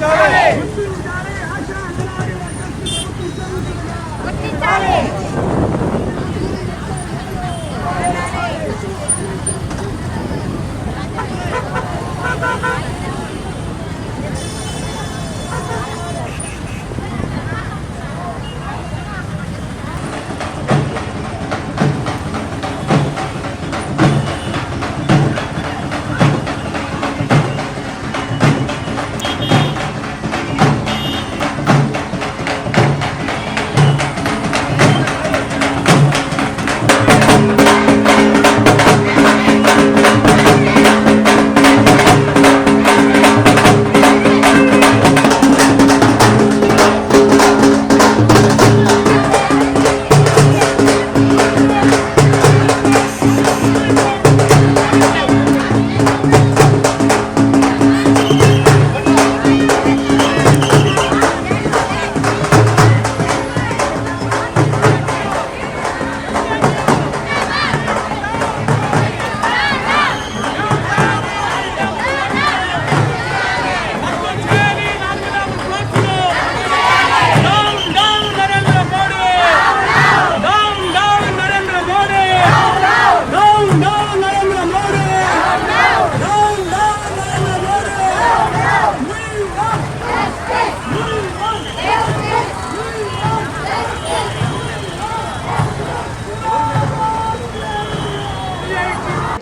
Dale, dale.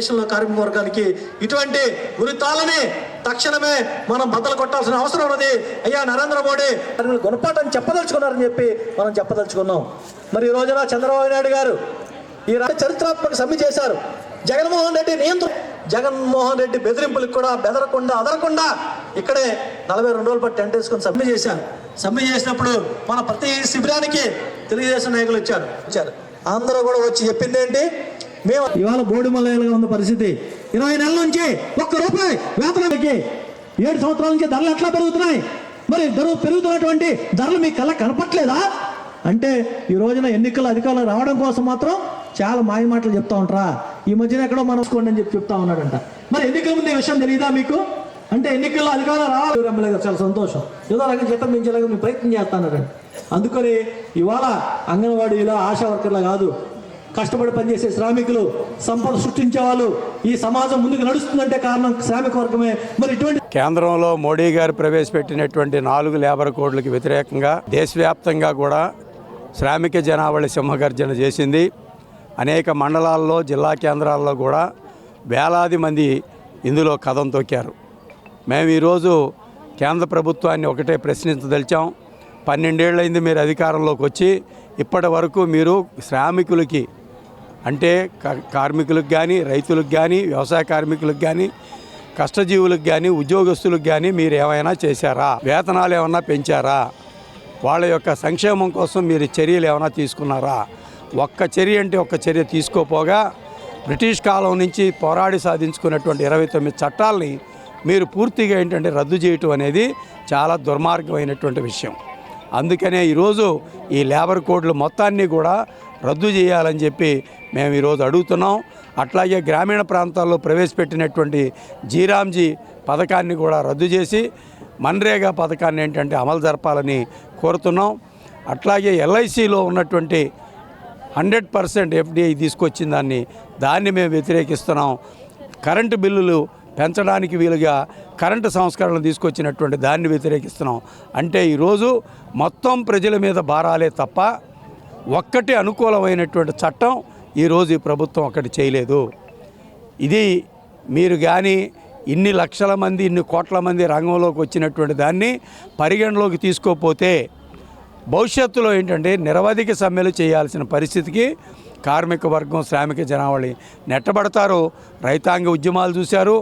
దేశంలో కార్మిక వర్గానికి ఇటువంటి ఉరితాలని తక్షణమే మనం బద్దలు కొట్టాల్సిన అవసరం ఉన్నది. అయ్యా నరేంద్ర మోడీ. కార్మికులు గుణపాఠం చెప్పదలుచుకున్నారని చెప్పి మనం చెప్పదలుచుకున్నాం. మరి ఈ రోజున చంద్రబాబు నాయుడు గారు ఈ రాష్ట్ర చరిత్రాత్మక సమ్మె చేశారు. జగన్మోహన్ రెడ్డి నియంత్రణ జగన్మోహన్ రెడ్డి బెదిరింపులకు కూడా బెదరకుండా అదరకుండా ఇక్కడే నలభై రెండు రోజుల పాటు టెంట్ వేసుకొని సమ్మె చేశారు. సమ్మె చేసినప్పుడు మన ప్రతి శిబిరానికి తెలుగుదేశం నాయకులు వచ్చారు. వచ్చారు. అందరూ కూడా వచ్చి చెప్పింది ఏంటి? మేము ఇవాళ బోడిమల్లగా ఉన్న పరిస్థితి. ఇరవై నెలల నుంచి ఒక్క రూపాయి వేతనానికి ఏడు సంవత్సరాల నుంచి ధరలు ఎట్లా పెరుగుతున్నాయి? మరి ధరలు పెరుగుతున్నటువంటి ధరలు మీకు కళ్ళ కనపట్లేదా? అంటే ఈ రోజున ఎన్నికల అధికారులు రావడం కోసం మాత్రం చాలా మాయ మాటలు చెప్తా ఉంటారా? ఈ మధ్యన ఎక్కడో మనసుకోండి అని చెప్పి చెప్తా ఉన్నాడంట. మరి ఎన్నికల ముందు ఈ విషయం తెలియదా మీకు? అంటే ఎన్నికల్లో అధికారులు రావాలి. ఎమ్మెల్యే చాలా సంతోషం. ఏదో రకంగా జీతం పెంచేలాగా మేము ప్రయత్నం చేస్తానండి అందుకని ఇవాళ అంగన్వాడీలో ఆశా వర్కర్లు కాదు కష్టపడి పనిచేసే శ్రామికులు సంపద సృష్టించే వాళ్ళు ఈ సమాజం ముందుకు నడుస్తుందంటే కారణం శ్రామిక వర్గమే. మరి ఇటువంటి కేంద్రంలో మోడీ గారు ప్రవేశపెట్టినటువంటి నాలుగు లేబర్ కోడ్లకు వ్యతిరేకంగా దేశవ్యాప్తంగా కూడా శ్రామిక జనావళి సింహగర్జన చేసింది. అనేక మండలాల్లో జిల్లా కేంద్రాల్లో కూడా వేలాది మంది ఇందులో కథం తొక్కారు. మేము ఈరోజు కేంద్ర ప్రభుత్వాన్ని ఒకటే ప్రశ్నించదలిచాం పన్నెండేళ్ళైంది మీరు అధికారంలోకి వచ్చి ఇప్పటి వరకు మీరు శ్రామికులకి అంటే కార్మికులకు కానీ రైతులకు కానీ వ్యవసాయ కార్మికులకు కానీ కష్టజీవులకు కానీ ఉద్యోగస్తులకు కానీ మీరు ఏమైనా చేశారా? వేతనాలు ఏమైనా పెంచారా? వాళ్ళ యొక్క సంక్షేమం కోసం మీరు చర్యలు ఏమైనా తీసుకున్నారా? ఒక్క చర్య అంటే ఒక్క చర్య తీసుకోపోగా బ్రిటిష్ కాలం నుంచి పోరాడి సాధించుకున్నటువంటి ఇరవై తొమ్మిది చట్టాలని మీరు పూర్తిగా ఏంటంటే రద్దు చేయటం అనేది చాలా దుర్మార్గమైనటువంటి విషయం. అందుకనే ఈరోజు ఈ లేబర్ కోడ్లు మొత్తాన్ని కూడా రద్దు చేయాలని చెప్పి మేము ఈరోజు అడుగుతున్నాం. అట్లాగే గ్రామీణ ప్రాంతాల్లో ప్రవేశపెట్టినటువంటి జీరాంజీ పథకాన్ని కూడా రద్దు చేసి మన్రేగా పథకాన్ని ఏంటంటే అమలు జరపాలని కోరుతున్నాం. అట్లాగే ఎల్ఐసిలో ఉన్నటువంటి హండ్రెడ్ పర్సెంట్ ఎఫ్డిఐ తీసుకొచ్చిన దాన్ని దాన్ని మేము వ్యతిరేకిస్తున్నాం. కరెంటు బిల్లులు పెంచడానికి వీలుగా కరెంటు సంస్కరణలు తీసుకొచ్చినటువంటి దాన్ని వ్యతిరేకిస్తున్నాం. అంటే ఈరోజు మొత్తం ప్రజల మీద భారాలే తప్ప ఒక్కటి అనుకూలమైనటువంటి చట్టం ఈరోజు ఈ ప్రభుత్వం ఒకటి చేయలేదు. ఇది మీరు కానీ ఇన్ని లక్షల మంది ఇన్ని కోట్ల మంది రంగంలోకి వచ్చినటువంటి దాన్ని పరిగణలోకి తీసుకోకపోతే భవిష్యత్తులో ఏంటంటే నిరవధిక సమ్మెలు చేయాల్సిన పరిస్థితికి కార్మిక వర్గం శ్రామిక జనావళి నెట్టబడతారు. రైతాంగ ఉద్యమాలు చూశారు.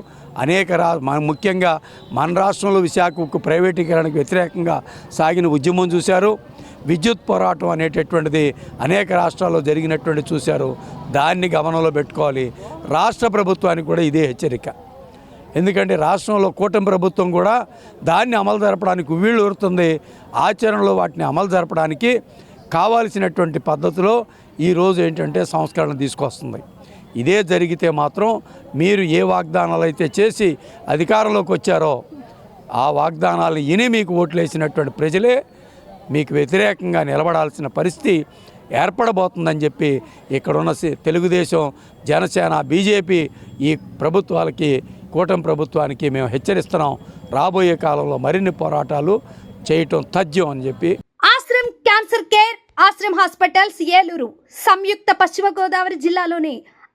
అనేక రా మన ముఖ్యంగా మన రాష్ట్రంలో విశాఖకు ప్రైవేటీకరణకు వ్యతిరేకంగా సాగిన ఉద్యమం చూశారు. విద్యుత్ పోరాటం అనేటటువంటిది అనేక రాష్ట్రాల్లో జరిగినటువంటి చూశారు. దాన్ని గమనంలో పెట్టుకోవాలి. రాష్ట్ర ప్రభుత్వానికి కూడా ఇదే హెచ్చరిక. ఎందుకంటే రాష్ట్రంలో కూటమి ప్రభుత్వం కూడా దాన్ని అమలు జరపడానికి వీళ్ళు ఊరుతుంది. ఆచరణలో వాటిని అమలు జరపడానికి కావాల్సినటువంటి పద్ధతిలో ఈరోజు ఏంటంటే సంస్కరణ తీసుకొస్తుంది. ఇదే జరిగితే మాత్రం మీరు ఏ వాగ్దానాలు అయితే చేసి అధికారంలోకి వచ్చారో ఆ వాగ్దానాలు ఇని మీకు ఓట్లు వేసినటువంటి ప్రజలే మీకు వ్యతిరేకంగా నిలబడాల్సిన పరిస్థితి ఏర్పడబోతుందని చెప్పి ఇక్కడున్న ఉన్న తెలుగుదేశం జనసేన బీజేపీ ఈ ప్రభుత్వాలకి కూటమి ప్రభుత్వానికి మేము హెచ్చరిస్తున్నాం. రాబోయే కాలంలో మరిన్ని పోరాటాలు చేయటం తథ్యం అని చెప్పి. Ashram cancer care Ashram hospitals Eluru సంయుక్త పశ్చిమ గోదావరి జిల్లాలోని